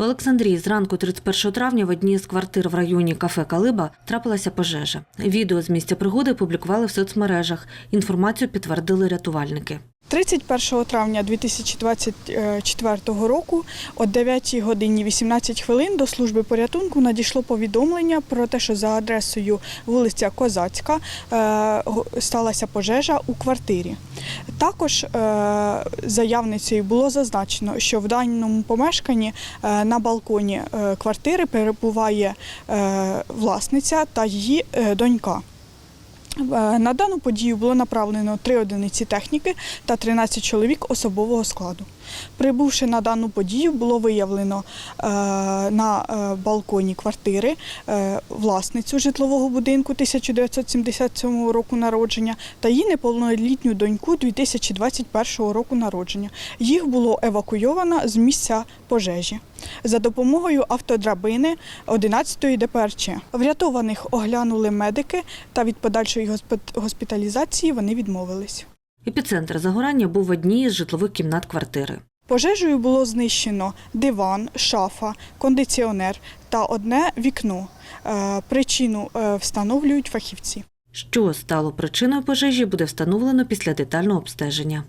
В Олександрії зранку 31 травня в одній з квартир в районі кафе Калиба трапилася пожежа. Відео з місця пригоди публікували в соцмережах. Інформацію підтвердили рятувальники. 31 травня 2024 року о 9 годині 18 хвилин до служби порятунку надійшло повідомлення про те, що за адресою вулиця Козацька е, сталася пожежа у квартирі. Також е, заявницею було зазначено, що в даному помешканні е, на балконі е, квартири перебуває е, власниця та її е, донька. Е, На дану подію було направлено три одиниці техніки та 13 чоловік особового складу. Прибувши на дану подію, було виявлено е, на е, балконі квартири власницю житлового будинку 1977 року народження та її неповнолітню доньку 2021 року народження. Їх було евакуйовано з місця пожежі за допомогою автодрабини 11-ї ДПРЧ. Врятованих оглянули медики та від подальшої госпіталізації вони відмовились. Епіцентр загорання був в одній із житлових кімнат квартири. Пожежею було знищено диван, шафа, кондиціонер та одне вікно. Е, Причину е, встановлюють фахівці. Що стало причиною пожежі, буде встановлено після детального обстеження.